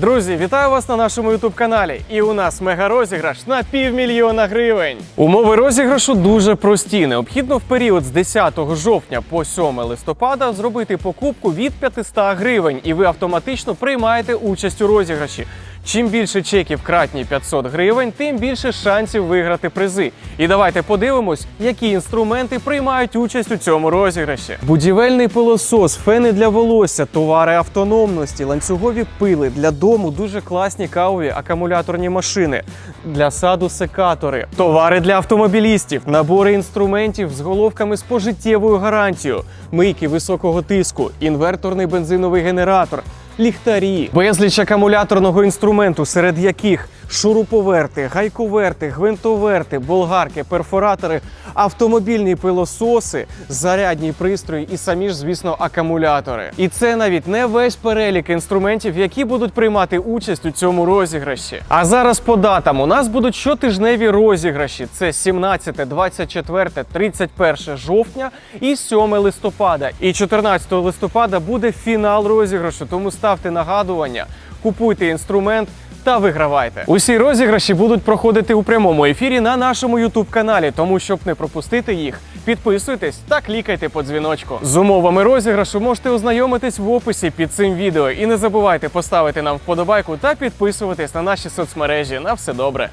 Друзі, вітаю вас на нашому ютуб-каналі. І у нас мега розіграш на півмільйона гривень. Умови розіграшу дуже прості. Необхідно в період з 10 жовтня по 7 листопада зробити покупку від 500 гривень, і ви автоматично приймаєте участь у розіграші. Чим більше чеків кратні 500 гривень, тим більше шансів виграти призи. І давайте подивимось, які інструменти приймають участь у цьому розіграші. Будівельний пилосос, фени для волосся, товари автономності, ланцюгові пили. Для дому дуже класні кавові акумуляторні машини, для саду секатори, товари для автомобілістів, набори інструментів з головками з пожиттєвою гарантією, мийки високого тиску, інверторний бензиновий генератор ліхтарі, безліч акумуляторного інструменту, серед яких шуруповерти, гайковерти, гвинтоверти, болгарки, перфоратори, автомобільні пилососи, зарядні пристрої і самі ж, звісно, акумулятори. І це навіть не весь перелік інструментів, які будуть приймати участь у цьому розіграші. А зараз по датам у нас будуть щотижневі розіграші: це 17, 24, 31 жовтня і 7 листопада. І 14 листопада буде фінал розіграшу. Тому ставте нагадування, купуйте інструмент. Та вигравайте. Усі розіграші будуть проходити у прямому ефірі на нашому youtube каналі. Тому щоб не пропустити їх, підписуйтесь та клікайте по дзвіночку. З умовами розіграшу можете ознайомитись в описі під цим відео. І не забувайте поставити нам вподобайку та підписуватись на наші соцмережі. На все добре.